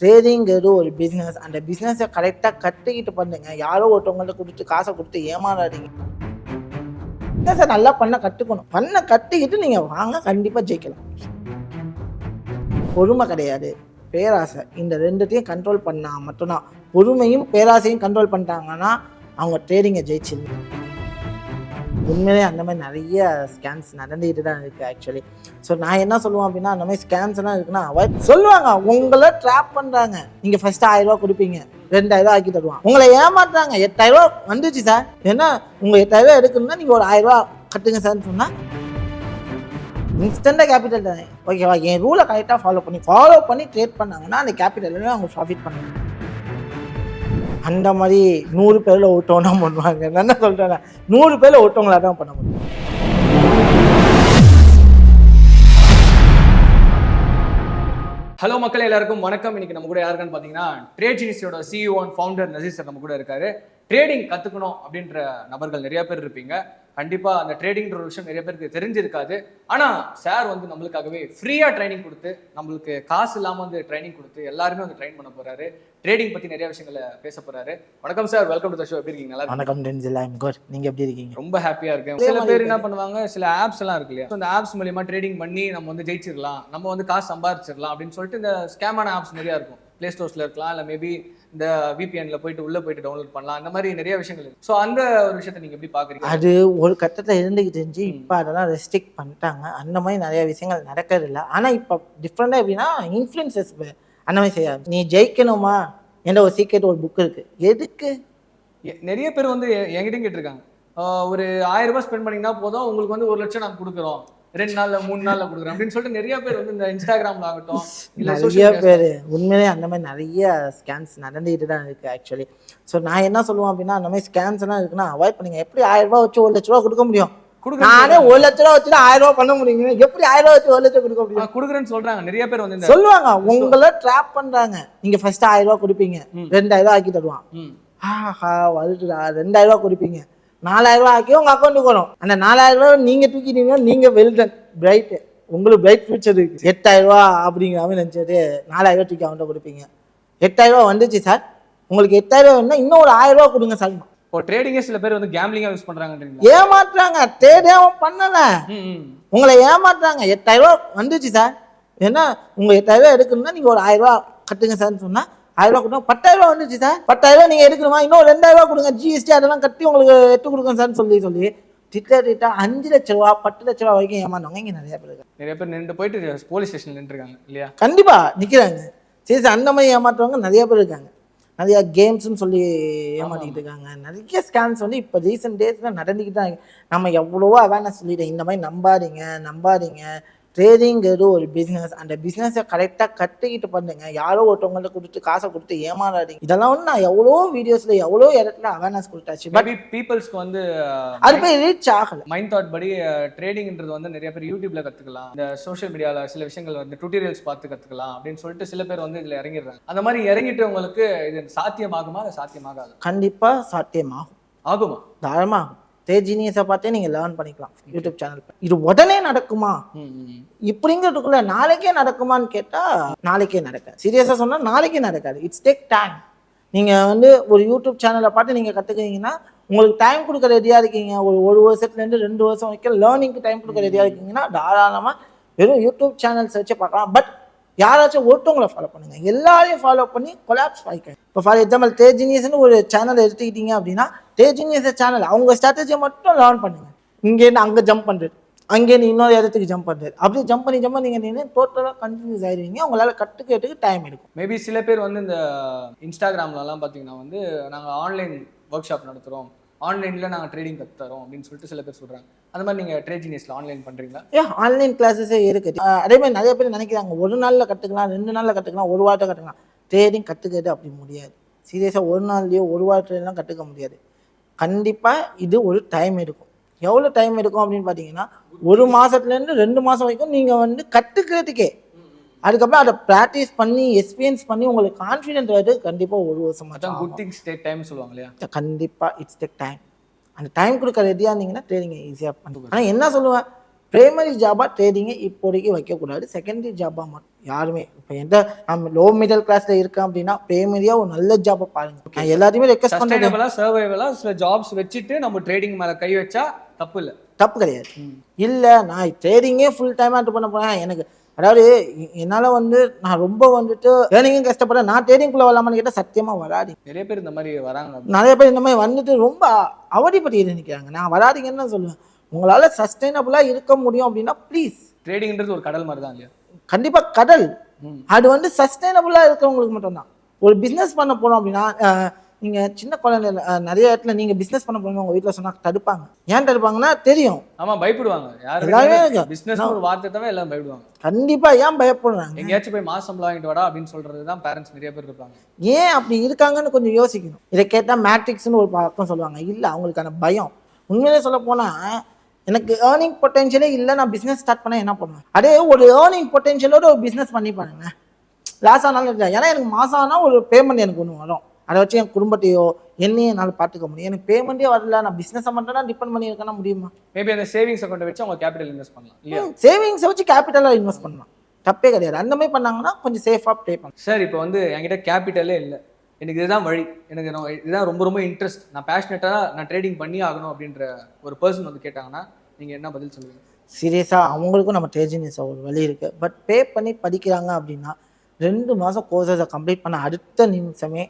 ட்ரேடிங்கிறது ஒரு பிஸ்னஸ் அந்த பிஸ்னஸை கரெக்டாக கற்றுக்கிட்டு பண்ணுங்க. யாரோ ஒருத்தவங்கள்ட்ட கொடுத்து காசை கொடுத்து ஏமாறாதீங்க. பிஸ்னஸை நல்லா பண்ண கற்றுக்கணும் பண்ண கற்றுக்கிட்டு நீங்கள் வாங்க கண்டிப்பாக ஜெயிக்கலாம். பொறுமை கிடையாது. பேராசை. இந்த ரெண்டுத்தையும் கண்ட்ரோல் பண்ணால் மட்டும்தான். பொறுமையும் பேராசையும் கண்ட்ரோல் பண்ணிட்டாங்கன்னா அவங்க ட்ரேடிங்கை ஜெயிச்சிருந்தாங்க உண்மையிலே அந்த மாதிரி நிறைய ஸ்கேம்ஸ் நடந்துகிட்டு தான் இருக்குது ஆக்சுவலி ஸோ நான் என்ன சொல்லுவேன் அப்படின்னா அந்த மாதிரி ஸ்கேம்ஸ் எல்லாம் இருக்குன்னா அவாய்ட் சொல்லுவாங்க. உங்களை ட்ராப் பண்ணுறாங்க நீங்கள் ஃபஸ்ட்டு ஆயிரம் கொடுப்பீங்க. ரெண்டாயிரம் ரூபா ஆக்கி தருவாங்க உங்களை ஏமாத்துறாங்க. எட்டாயிரம் ரூபா வந்துச்சு சார் ஏன்னா உங்கள் எட்டாயிரம் எடுக்கணும்னா நீங்கள் ஒரு ஆயிரம் ரூபா கட்டுங்க சார்னு சொன்னால் இன்ஸ்டண்ட்டாக கேபிட்டல் தானே. ஓகேவா என் ரூலை கரெக்டாக ஃபாலோ பண்ணி ஃபாலோ பண்ணி ட்ரேட் பண்ணாங்கன்னா அந்த கேபிட்டல் அவங்க ப்ராஃபிட் பண்ணுவாங்க. அந்த மாதிரி நூறு பேரில் ஓட்டோன்னா பண்ணுவாங்க. நான் என்ன சொல்கிறேன் நூறு பேரில் ஓட்டவங்களா தான் பண்ண முடியும். ஹலோ மக்கள் எல்லாருக்கும் வணக்கம். இன்னைக்கு நம்ம கூட யாருக்குன்னு பார்த்தீங்கன்னா trade ஜினிஸோட CEO and founder Nasir sir நம்ம கூட இருக்காரு. ட்ரேடிங் கற்றுக்கணும் அப்படின்ற நபர்கள் நிறைய பேர் இருப்பீங்க. கண்டிப்பாக அந்த ட்ரேடிங்ன்ற ஒரு விஷயம் நிறைய பேருக்கு தெரிஞ்சிருக்காது. ஆனால் சார் வந்து நம்மளுக்காகவே ஃப்ரீயாக ட்ரைனிங் கொடுத்து நம்மளுக்கு காசு இல்லாமல் வந்து ட்ரைனிங் கொடுத்து எல்லாருமே வந்து ட்ரைன் பண்ண போறாரு. ட்ரேடிங் பற்றி நிறைய விஷயங்களை பேச போறாரு. வணக்கம் sir welcome to the show எப்படி இருக்கீங்க? நல்லா? வணக்கம் டென்சில் ஐம் குட் நீங்கள் எப்படி இருக்கீங்க? ரொம்ப ஹாப்பியா இருக்கேன். சில பேர் என்ன பண்ணுவாங்க சில ஆப்ஸ் எல்லாம் இருக்கு இல்லையா? அந்த ஆப்ஸ் மூலியமா ட்ரேடிங் பண்ணி நம்ம வந்து ஜெயிச்சிடலாம். நம்ம வந்து காசு சம்பாதிச்சிடலாம் அப்படின்னு சொல்லிட்டு இந்த ஸ்கேமான ஆப்ஸ் நிறைய இருக்கும். ப்ளே ஸ்டோர்ஸ்ல இருக்கலாம் இல்ல மேபி இந்த விபிஎன்ல போயிட்டு உள்ள போயிட்டு டவுன்லோட் பண்ணலாம் அந்த மாதிரி நிறைய விஷயங்கள் இருக்கு. ஸோ அந்த ஒரு விஷயத்தை நீங்க எப்படி பாக்குறீங்க? அது ஒரு கட்டத்தில் இருந்துக்கிட்டு இருந்துச்சு இப்போ அதெல்லாம் ரெஸ்ட்ரிக்ட் பண்ணிட்டாங்க. அந்த மாதிரி நிறைய விஷயங்கள் நடக்கிறது இல்லை. ஆனால் இப்போ டிஃப்ரெண்டாக எப்படின்னா இன்ஃப்ளூயன்சஸ் அந்த மாதிரி செய்யாது நீ ஜெயிக்கணுமா? என்ற ஒரு சீக்ரெட் ஒரு புக் இருக்கு. எதுக்கு? நிறைய பேர் வந்து என்கிட்டயும் கேட்டிருக்காங்க. ஒரு ஆயிரம் ரூபாய் ஸ்பெண்ட் பண்ணீங்கன்னா போதும் உங்களுக்கு வந்து ஒரு லட்சம் நாங்க கொடுக்குறோம். ரெண்டு நாள்ல மூணு நாள்ல கொடுக்குறோம் அப்படின்னு சொல்லிட்டு நிறைய பேர் வந்து இந்த இன்ஸ்டாகிராம்ல ஆகட்டும் இல்ல நிறைய பேர் உண்மையிலே அந்த மாதிரி நிறைய ஸ்கேம்ஸ் நடந்துகிட்டு தான் இருக்குது ஆக்சுவலி ஸோ நான் என்ன சொல்லுவேன் அப்படின்னா அந்த மாதிரி ஸ்கேம்ஸ் எல்லாம் இருக்குன்னா அவாய்ட் பண்ணுங்க எப்படி ஆயிரம் ரூபாய் வச்சு ஒரு லட்ச ரூபா கொடுக்க முடியும்? நானே ஒரு லட்ச ரூபா வச்சு ஆயிரம் ரூபாய் பண்ண முடியுங்க எப்படி ஆயிரம் ரூபாய் வச்சு ஒரு லட்சம் கொடுக்க முடியும்? கொடுக்குறேன்னு சொல்றாங்க. நிறைய பேர் வந்து சொல்லுவாங்க. உங்களை ட்ராப் பண்றாங்க. நீங்க ஃபர்ஸ்ட் ஆயிரம் ரூபாய் கொடுப்பீங்க. ரெண்டாயிரம் ரூபாய் ஆக்கி தருவான். ஆஹா வருதுடா. ரெண்டாயிரம் ரூபாய் கொடுப்பீங்க. நாலாயிரம் ரூபாய் ஆக்கி உங்க அக்கௌண்ட்டுக்கு வரும். அந்த நாலாயிரம் ரூபாய் நீங்க தூக்கிட்டீங்கன்னா நீங்க வெல்டன் பிரைட் உங்களுக்கு பிரைட் ஃபியூச்சர் இருக்கு. எட்டாயிரம் ரூபா அப்படிங்கிற மாதிரி நினைச்சது நாலாயிரம் ரூபாய் தூக்கி அவன்கிட்ட கொடுப்பீங்க. எட்டாயிரம் வந்துச்சு சார். உங்களுக்கு எட்டாயிரம் வேணும்னா இன்னும் ஒரு ஆயிரம் ரூபாய் கொடுங்க சார். இப்போ ட்ரேடிங்கே சில பேர் வந்து கேம்லிங்கா யூஸ் பண்றாங்கன்றீங்களா? ஏமாத்துறாங்க. தேடே அவன் பண்ணல. உங்களை ஏமாத்துறாங்க. எட்டாயிரம் வந்துச்சு சார். ஏன்னா உங்க எட்டாயிரம் ரூபாய் எடுக்கணும்னா நீங்க ஒரு ஆயிரம் கட்டுங்க சார்னு சொன்னா ஆயிரம் ரூபாய் கொடுத்தா பத்தாயிரம் ரூபாய் வந்துச்சு சார். பத்தாயிரம் ரூபாய் நீங்க எடுக்கணுமா? இன்னும் ரெண்டாயிரம் ரூபாய் கொடுங்க. ஜிஎஸ்டி அதெல்லாம் கட்டி உங்களுக்கு எட்டு கொடுங்க சார்னு சொல்லி சொல்லி. திட்ட திட்ட அஞ்சு லட்ச ரூபா பத்து லட்ச ரூபா வரைக்கும் ஏமாந்தவங்க இங்க நிறைய பேர் இருக்காங்க. நிறைய பேர் நின்று போயிட்டு போலீஸ் ஸ்டேஷன்ல நின்றுருக்காங்க இல்லையா? கண்டிப்பா நிக்கிறாங்க. சரி சார் அந்த மாதிரி ஏமாத்துறவங்க நிறைய பேர் இருக்காங்க. நிறைய கேம்ஸ்னு சொல்லி ஏமாத்திக்கிட்டு இருக்காங்க. நிறைய ஸ்கேம்ஸ் வந்து இப்போ ரீசெண்ட் டேஸ்ல நடந்துக்கிட்டு தான். நம்ம எவ்வளவோ அவேர்னஸ் சொல்லிட்டேன் இந்த மாதிரி நம்பாதீங்க நம்பாதீங்க. ட்ரேடிங்கிறது ஒரு பிஸ்னஸ் அந்த பிஸ்னஸை கரெக்டாக கற்றுக்கிட்டு பண்ணுங்க. யாரோ ஒருத்தவங்கள்ட்ட கொடுத்து காசை கொடுத்து ஏமாறாதீங்க. இதெல்லாம் வந்து நான் எவ்வளோ வீடியோஸில் எவ்வளோ இடத்துல அவேர்னஸ் கொடுத்தாச்சு. பட் பீப்புள்ஸ்க்கு வந்து அது போய் ரீச் ஆகலை. மைண்ட் தாட் படி ட்ரேடிங்ன்றது வந்து நிறைய பேர் யூடியூப்ல கத்துக்கலாம். இந்த சோஷியல் மீடியால சில விஷயங்கள் வந்து டுட்டோரியல்ஸ் பார்த்து கத்துக்கலாம் அப்படின்னு சொல்லிட்டு சில பேர் வந்து இதுல இறங்கிடுறாங்க. அந்த மாதிரி இறங்கிட்டவங்களுக்கு இது சாத்தியமாகுமா? அது சாத்தியமாகாது? கண்டிப்பாக சாத்தியமாகும். ஆகுமா? தாராளமாகும் தேஜினியஸை பார்த்தே நீங்கள் லேர்ன் பண்ணிக்கலாம் யூடியூப் சேனல் இது உடனே நடக்குமா. இப்படிங்கிறதுக்குள்ள நாளைக்கே நடக்குமான்னு கேட்டா நாளைக்கே நடக்காது. சீரியஸா சொன்னா நாளைக்கே நடக்காது. இட்ஸ் டேக் டைம் நீங்க வந்து ஒரு யூடியூப் சேனலை பார்த்து நீங்க கத்துக்கிறீங்கன்னா உங்களுக்கு டைம் கொடுக்க ரெடியா இருக்கீங்க. ஒரு ஒரு வருஷத்துல இருந்து ரெண்டு வருஷம் வரைக்கும் லேர்னிங்க்கு டைம் கொடுக்க ரெடியா இருக்கீங்கன்னா தாராளமா வெறும் யூடியூப் சேனல்ஸ் வச்சு பார்க்கலாம். பட் யாராச்சும் ஒருத்தவங்களை ஃபாலோ பண்ணுங்கள் எல்லாரையும் ஃபாலோ பண்ணி கொலாப்ஸ் ஆகிக்கணும் இப்போ ஃபார் எக்ஸாம்பிள் தேஜினியஸ்னு ஒரு சேனல் எடுத்துக்கிட்டீங்க அப்படின்னா தேஜினியஸ் சேனல் அவங்க ஸ்ட்ராட்டஜியை மட்டும் லேர்ன் பண்ணுங்கள் இங்கேருந்து அங்கே ஜம்ப் பண்ணுறது அங்கேருந்து இன்னொரு இடத்துக்கு ஜம்ப் பண்ணுறது அப்படி ஜம்ப் பண்ணி ஜம்ப் பண்ணி நீங்கள் டோட்டலாக கன்ஃபியூஸ் ஆயிடுவீங்க உங்களால் கற்றுக்கிறதுக்கு டைம் எடுக்கும். மேபி சில பேர் வந்து இந்த இன்ஸ்டாகிராம்லலாம் பார்த்தீங்கன்னா வந்து நாங்கள் ஆன்லைன் ஒர்க் ஷாப் நடத்துகிறோம் ஆன்லைனில் நாங்கள் ட்ரேடிங் கற்று தரோம் அப்படின்னு சொல்லிட்டு சில பேர் சொல்கிறாங்க அந்த மாதிரி நீங்கள் ட்ரேட் ஜீனியஸில் ஆன்லைன் பண்ணுறீங்களா ஏன் ஆன்லைன் கிளாஸஸே இருக்குது அஹ் அதே மாதிரி நிறைய பேர் நினைக்கிறாங்க ஒரு நாளில் கற்றுக்கலாம் ரெண்டு நாளில் கற்றுக்கலாம் ஒரு வாரத்தை கற்றுக்கலாம் ட்ரேடிங் கற்றுக்கிறது அப்படி முடியாது. சீரியஸாக ஒரு நாள்லையோ ஒரு வாரத்துலாம் கற்றுக்க முடியாது. கண்டிப்பாக இது ஒரு டைம் எடுக்கும். எவ்வளோ டைம் எடுக்கும் அப்படின்னு பார்த்தீங்கன்னா ஒரு மாதத்துலேருந்து ரெண்டு மாதம் வரைக்கும் நீங்கள் வந்து கற்றுக்கிறதுக்கே அதுக்கப்புறம் அதை ப்ராக்டிஸ் பண்ணி எக்ஸ்பீரியன்ஸ் பண்ணி உங்களுக்கு கான்ஃபிடென்ட் வருது கண்டிப்பாக ஒரு வருஷம் அதான் மட்டும் குட் திங்ஸ் டேக் டைம் சொல்லுவாங்க இல்லையா? கண்டிப்பாக இட்ஸ் டேக் டைம் அந்த டைம் கொடுக்க ரெடியாக இருந்தீங்கன்னா ட்ரேடிங்கை ஈஸியாக பண்ணுங்க. ஆனால் என்ன சொல்லுவேன்? பிரைமரி ஜாபாக ட்ரேடிங்கை இப்போதைக்கு வைக்கக்கூடாது. செகண்டரி ஜாபாக மட்டும் யாருமே. இப்போ எந்த நம்ம லோ மிடில் கிளாஸில் இருக்கேன் அப்படின்னா பிரைமரியாக ஒரு நல்ல ஜாபை பாருங்க. நான் எல்லாத்தையுமே ரெக்வஸ்ட் பண்ணுறது சஸ்டைனபிளா சர்வைவலா சில ஜாப்ஸ் வச்சுட்டு நம்ம ட்ரேடிங் மேல கை வச்சா தப்பு இல்ல. தப்பு கிடையாது. இல்லை நான் ட்ரேடிங்கே ஃபுல் டைமாக இது பண்ண போகிறேன் எனக்கு அதாவது என்னால வந்து நான் ரொம்ப வந்துட்டு ஏர்னிங்கும் கஷ்டப்படுறேன் நான் ட்ரேடிங்குள்ளே வரலாமான்னு கேட்டால் சத்தியமாக வராது. நிறைய பேர் இந்த மாதிரி வராங்க. நிறைய பேர் இந்த மாதிரி வந்துட்டு ரொம்ப அவதிப்பட்டு நிற்கிறாங்க நான் வராதீங்கன்னு தான் சொல்லுவேன். உங்களால் சஸ்டைனபுளாக இருக்க முடியும் அப்படின்னா ப்ளீஸ் ட்ரேடிங்ன்றது ஒரு கடல் மாதிரி தான் இல்லையா? கண்டிப்பாக கடல். அது வந்து சஸ்டைனபுளாக இருக்கிறவங்களுக்கு மட்டும்தான். ஒரு பிஸ்னஸ் பண்ண போனோம் அப்படின்னா அஹ், நீங்க சின்ன குழந்தை அஹ், நிறைய இடத்துல நீங்க பிஸ்னஸ் பண்ண போனோம் உங்க வீட்டில் சொன்னா தடுப்பாங்க. ஏன் தடுப்பாங்கன்னா தெரியும். ஆமா பயப்படுவாங்க. யாரும். பிசினஸ் ஒரு வார்த்தை தவிர எல்லாம் பயப்படுவாங்க. கண்டிப்பா ஏன் பயப்படுறாங்க? எங்கேயாச்சும் போய் மாசம் சம்பளம் வாங்கிட்டு வாடா அப்படின்னு சொல்றது தான் பேரண்ட்ஸ் நிறைய பேர் இருப்பாங்க. ஏன் அப்படி இருக்காங்கன்னு கொஞ்சம் யோசிக்கணும். இதை கேட்டால் மேட்ரிக்ஸ்னு ஒரு பக்கம் சொல்லுவாங்க. இல்லை அவங்களுக்கான பயம். உண்மையிலே சொல்ல போனா எனக்கு ஏர்னிங் பொட்டென்ஷியலே இல்லை நான் பிஸ்னஸ் ஸ்டார்ட் பண்ண என்ன பண்ணுவேன்? அதே ஒரு ஏர்னிங் பொட்டென்ஷியலோட ஒரு பிஸ்னஸ் பண்ணி பாருங்க. லாஸ் ஆனாலும் இல்லை ஏன்னா எனக்கு மாதம் ஆனால் ஒரு பேமெண்ட் எனக்கு ஒன்று வரும். அதை வச்சு என் குடும்பத்தையோ என்னையும் என்னால் பார்த்துக்க முடியும். எனக்கு பேமெண்ட்டே வரல. நான் பிஸ்னஸை மட்டும் தான் டிபெண்ட் பண்ணியிருக்கேன்னா முடியுமா? மேபி அந்த சேவிங்ஸ் அக்கௌண்ட் வச்சு அவங்க கேபிட்டல் இன்வெஸ்ட் பண்ணலாம். இல்லையா? சேவிங்ஸை வச்சு கேபிட்டலாக இன்வெஸ்ட் பண்ணலாம். தப்பே கிடையாது. அந்த மாதிரி பண்ணாங்கன்னா கொஞ்சம் சேஃபாக ப்ளே பண்ணலாம். சார் இப்போ வந்து என்கிட்ட கேபிட்டலே இல்லை. எனக்கு இதுதான் வழி. எனக்கு நான் இதுதான் ரொம்ப ரொம்ப இன்ட்ரெஸ்ட் நான் பேஷனட்டாக நான் ட்ரேடிங் பண்ணி ஆகணும் அப்படின்ற ஒரு பர்சன் வந்து கேட்டாங்கன்னா நீங்க என்ன பதில் சொல்லுவீங்க? சீரியஸாக அவங்களுக்கும் நம்ம டேஜினிஸ் ஒரு வழி இருக்குது பட் பே பண்ணி படிக்கிறாங்க அப்படின்னா ரெண்டு மாதம் கோர்சஸை கம்ப்ளீட் பண்ண அடுத்த நிமிஷமே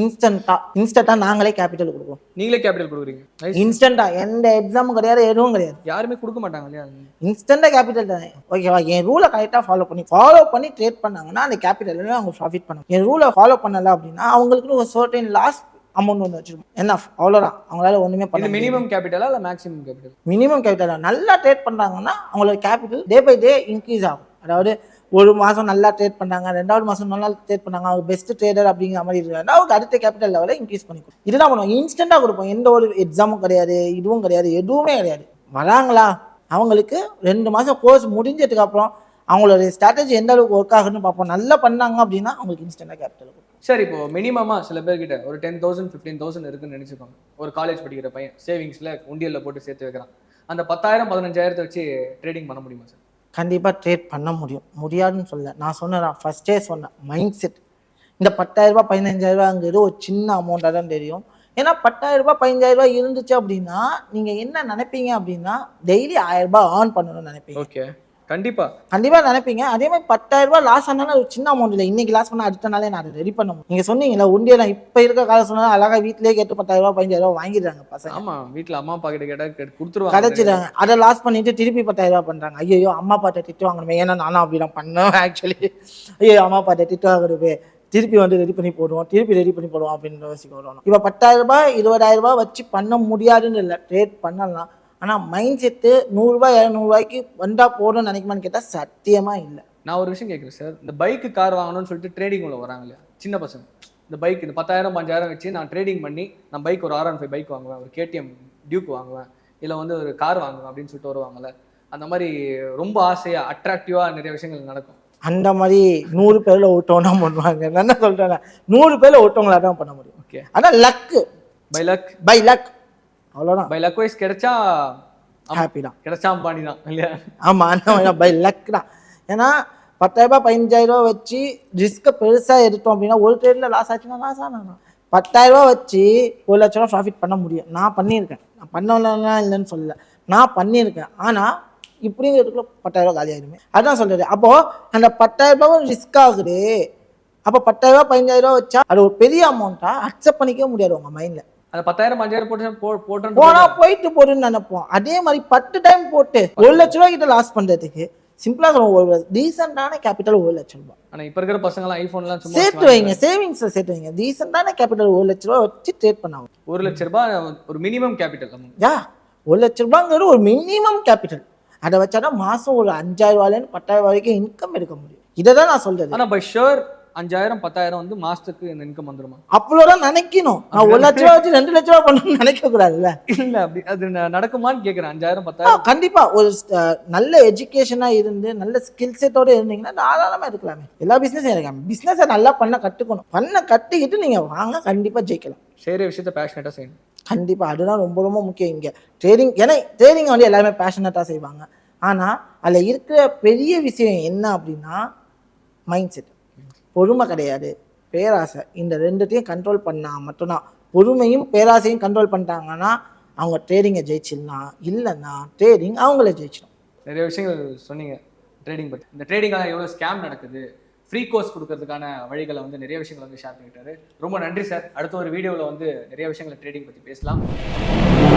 இன்ஸ்டண்ட்டாக இன்ஸ்டண்ட்டாக நாங்களே கேபிட்டல் கொடுக்குறோம். நீங்களே கேபிட்டல் கொடுக்குறீங்க. இன்ஸ்டண்ட்டாக எந்த எக்ஸாமும் கிடையாது எதுவும் கிடையாது. யாருமே கொடுக்க மாட்டாங்க இல்லையா? இன்ஸ்டண்ட்டாக கேபிட்டல் தானே. ஓகேவா என் ரூலை கரெக்டாக ஃபாலோ பண்ணி ஃபாலோ பண்ணி ட்ரேட் பண்ணாங்கன்னா அந்த கேபிட்டலில் அவங்க ப்ராஃபிட் பண்ணுவாங்க. என் ரூலை ஃபாலோ பண்ணல அப்படின்னா அவங்களுக்குன்னு ஒரு சர்டன் லாஸ்ட் அமௌண்ட் ஒன்று வச்சிருக்கோம். என்ன அவ்வளோதான் அவங்களால ஒன்றுமே பண்ண மினிமம் கேபிட்டலா இல்லை மேக்ஸிமம் கேபிட்டல் மினிமம் கேபிட்டல் நல்லா ட்ரேட் பண்ணுறாங்கன்னா அவங்களோட capital day by day increase ஆகும். அதாவது ஒரு மாதம் நல்லா ட்ரேட் பண்ணாங்க ரெண்டாவது மாதம் நல்லா ட்ரேட் பண்ணாங்க அவங்க பெஸ்ட் ட்ரேடர் அப்படிங்கிற மாதிரி இருக்காங்க அவருக்கு அடுத்த கேபிட்டல் லெவலில் இன்க்ரீஸ் பண்ணி கொடுக்கும். இதுதான் பண்ணுவோம். இன்ஸ்டண்ட்டாக கொடுப்போம். எந்த ஒரு எக்ஸாமும் கிடையாது இதுவும் கிடையாது எதுவுமே கிடையாது. வராங்களா? அவங்களுக்கு ரெண்டு மாதம் கோர்ஸ் முடிஞ்சதுக்கு அப்புறம் அவங்களோட ஸ்ட்ராட்டஜி எந்த அளவுக்கு ஒர்க் ஆகுதுன்னு பார்ப்போம். நல்லா பண்ணாங்க அப்படின்னா அவங்களுக்கு இன்ஸ்டண்ட்டாக கேபிட்டல் கொடுக்கும். சார் இப்போ மினிமமாக சில பேர்கிட்ட ஒரு டென் தௌசண்ட் ஃபிஃப்டீன் தௌசண்ட் இருக்குன்னு நினச்சிக்கோங்க. ஒரு காலேஜ் படிக்கிற பையன் சேவிங்ஸில் உண்டியலில் போட்டு சேர்த்து வைக்கிறான். அந்த பத்தாயிரம் பதினஞ்சாயிரத்தை வச்சு ட்ரேடிங் பண்ண முடியுமா சார் கண்டிப்பாக ட்ரேட் பண்ண முடியும். முடியாதுன்னு சொல்ல நான் சொன்னேன் ஃபஸ்ட்டே சொன்னேன் மைண்ட் செட் இந்த பத்தாயிரரூபா பதினஞ்சாயிரரூபாங்கிறது ஒரு சின்ன அமௌண்ட்டாக தான் தெரியும். ஏன்னா பத்தாயிரரூபா பதினஞ்சாயிரரூபா இருந்துச்சு அப்படின்னா நீங்கள் என்ன நினைப்பீங்க அப்படின்னா டெய்லி ஆயிரரூபா ஏர்ன் பண்ணணும்னு நினைப்பீங்க. ஓகே கண்டிப்பா. கண்டிப்பாக நினைப்பீங்க. அதே மாதிரி பத்தாயிரரூபா லாஸ் ஆனாலும் ஒரு சின்ன அமௌண்ட் இல்லை. இன்னைக்கு லாஸ் பண்ணால் அடுத்த நாளே நான் அதை ரெடி பண்ண முடியும். நீங்கள் சொன்னீங்களா உண்டியை நான் இப்போ இருக்க காலம் சொன்னால் அழகாக வீட்டிலேயே கேட்டு பத்தாயிரரூபா பதினஞ்சாயிரரூபா வாங்கிடுறாங்க பசங்க. ஆமா வீட்ல அம்மா அப்பா கிட்ட கேட்டா கொடுத்துருவாங்க. கதைச்சிடுறாங்க அதை லாஸ் பண்ணிட்டு திருப்பி பத்தாயிரம் ரூபாய் பண்றாங்க. ஐயோ அம்மா அப்பாட்ட திட்டு வாங்கணுமே. ஏன்னா நானும் அப்படிலாம் பண்ணேன் ஆக்சுவலி ஐயோ அம்மா அப்பாட்ட திட்டு வாங்குறது திருப்பி வந்து ரெடி பண்ணி போடுவோம். திருப்பி ரெடி பண்ணி போடுவோம் அப்படின்னு யோசிக்க வரணும் இப்போ பத்தாயிரம் ரூபாய் இருபதாயிரம் ரூபாய் வச்சு பண்ண முடியாதுன்னு இல்லை. ட்ரேட் பண்ணலாம். ஆனால் மைண்ட் செட்டு நூறுரூபா இரநூறுவாய்க்கு வந்தா போதும்னு நினைக்குமான்னு கேட்டால் சத்தியமா இல்லை. நான் ஒரு விஷயம் கேட்குறேன் சார் இந்த பைக்கு கார் வாங்கணும்னு சொல்லிட்டு ட்ரேடிங் உள்ள வராங்க இல்லையா? சின்ன பசங்க. இந்த பைக் இந்த பத்தாயிரம் பஞ்சாயிரம் வச்சு நான் ட்ரேடிங் பண்ணி நான் பைக் ஒரு ஆர் ஒன் ஃபைவ் பைக் வாங்குவேன் ஒரு கேடிஎம் டியூக் வாங்குவேன் இல்லை வந்து ஒரு கார் வாங்குவேன் அப்படின்னு சொல்லிட்டு வருவாங்கல்ல. அந்த மாதிரி ரொம்ப ஆசையா அட்ராக்டிவா நிறைய விஷயங்கள் நடக்கும். அந்த மாதிரி நூறு பேரில் ஓட்டோன்னா பண்ணுவாங்க. நான் என்ன சொல்கிறேன் நூறு பேரில் ஓட்டவங்களா தான் பண்ண முடியும். ஓகே ஆனால் luck by luck by luck அவ்வளோதான் பை லக் வைஸ் கிடைச்சா ஹாப்பி தான். கிடைச்சா அம்பானி தான் இல்லையா? ஆமா அந்த பை லக் தான். ஏன்னா பதினஞ்சாயிரம் ரூபாய் வச்சு ரிஸ்க்கை பெருசாக எடுத்தோம் அப்படின்னா ஒரு ட்ரேடில் லாஸ் ஆச்சுன்னா லாஸ் ஆனா பத்தாயிரம் ரூபாய் வச்சு ஒரு லட்ச ரூபா ப்ராஃபிட் பண்ண முடியும். நான் பண்ணியிருக்கேன். நான் பண்ணலாம் இல்லைன்னு சொல்லல. நான் பண்ணியிருக்கேன். ஆனால் இப்படிங்கிறதுக்குள்ள பத்தாயிரம் ரூபாய் காலி ஆயிடுமே. அதான் சொல்றது. அப்போ அந்த பத்தாயிரம் ரூபாவும் ரிஸ்க் ஆகுது. அப்போ பதினஞ்சாயிரம் ரூபாய் வச்சா அது ஒரு பெரிய அமௌண்ட்டா அக்செப்ட் பண்ணிக்கவே முடியாது உங்க மைண்ட்ல அந்த பத்தாயிரம் அஞ்சாயிரம் போட்டு போட்டு போனா போயிட்டு போடுன்னு நினைப்போம். அதே மாதிரி பத்து டைம் போட்டு ஒரு லட்ச ரூபாய் கிட்ட லாஸ் பண்றதுக்கு சிம்பிளா சொல்லுவோம். ஒரு டீசென்டான கேபிட்டல் ஒரு லட்சம் ரூபாய். ஆனா இப்ப இருக்கிற பசங்க எல்லாம் ஐபோன்லாம் சேர்த்து வைங்க சேவிங்ஸ் சேர்த்து வைங்க. டீசென்டான கேபிட்டல் ஒரு லட்ச ரூபாய் வச்சு ட்ரேட் பண்ணாங்க. ஒரு லட்ச ரூபாய் ஒரு மினிமம் கேபிட்டல் யா ஒரு லட்ச ரூபாங்கிறது ஒரு மினிமம் கேபிட்டல் அதை வச்சாதான் மாசம் ஒரு அஞ்சாயிரம் ரூபாயிலேருந்து பத்தாயிரம் ரூபாய் வரைக்கும் இன்கம் எடுக்க முடியும். இதை தான் நான் சொல்றது. ஆனா பை ஷோர் அஞ்சாயிரம் பத்தாயிரம் வந்து மாசத்துக்கு இந்த இன்கம் வந்துருமா? அவ்வளோதான் நினைக்கணும். நான் ஒரு லட்ச ரூபா வச்சு ரெண்டு லட்ச ரூபா பண்ணணும்னு நினைக்க கூடாதுல்ல இல்ல அப்படி அது நடக்குமான்னு கேக்குறேன். அஞ்சாயிரம் பத்தாயிரம். கண்டிப்பா. ஒரு நல்ல எஜுகேஷனா இருந்து நல்ல ஸ்கில் செட்டோட இருந்தீங்கன்னா தாராளமா இருக்கலாமே. எல்லா பிசினஸும் இருக்காங்க பிசினஸை நல்லா பண்ண கத்துக்கணும். பண்ண கத்துக்கிட்டு நீங்க வாங்க கண்டிப்பா ஜெயிக்கலாம். செய்யற விஷயத்த பேஷனேட்டா செய்யணும். கண்டிப்பா. அதுதான் ரொம்ப ரொம்ப முக்கியம் இங்க. ட்ரேடிங் ஏன்னா ட்ரேடிங் வந்து எல்லாருமே பேஷனட்டா செய்வாங்க. ஆனால் அதில் இருக்கிற பெரிய விஷயம் என்ன அப்படின்னா மைண்ட் செட் பொறுமை கிடையாது. பேராசை. இந்த ரெண்டுத்தையும் கண்ட்ரோல் பண்ணால் மட்டும்தான். பொறுமையும் பேராசையும் கண்ட்ரோல் பண்ணிட்டாங்கன்னா அவங்க ட்ரேடிங்கை ஜெயிச்சிடலாம் இல்லைன்னா ட்ரேடிங் அவங்கள ஜெயிச்சிடும். நிறைய விஷயங்கள் சொன்னீங்க ட்ரேடிங் பற்றி இந்த ட்ரேடிங்கால எவ்வளோ ஸ்கேம் நடக்குது ஃப்ரீ கோர்ஸ் கொடுக்கறதுக்கான வழிகளை வந்து நிறைய விஷயங்களை வந்து ஷேர் பண்ணிட்டாரு. ரொம்ப நன்றி சார் அடுத்த ஒரு வீடியோவில் வந்து நிறைய விஷயங்களை ட்ரேடிங் பற்றி பேசலாம்.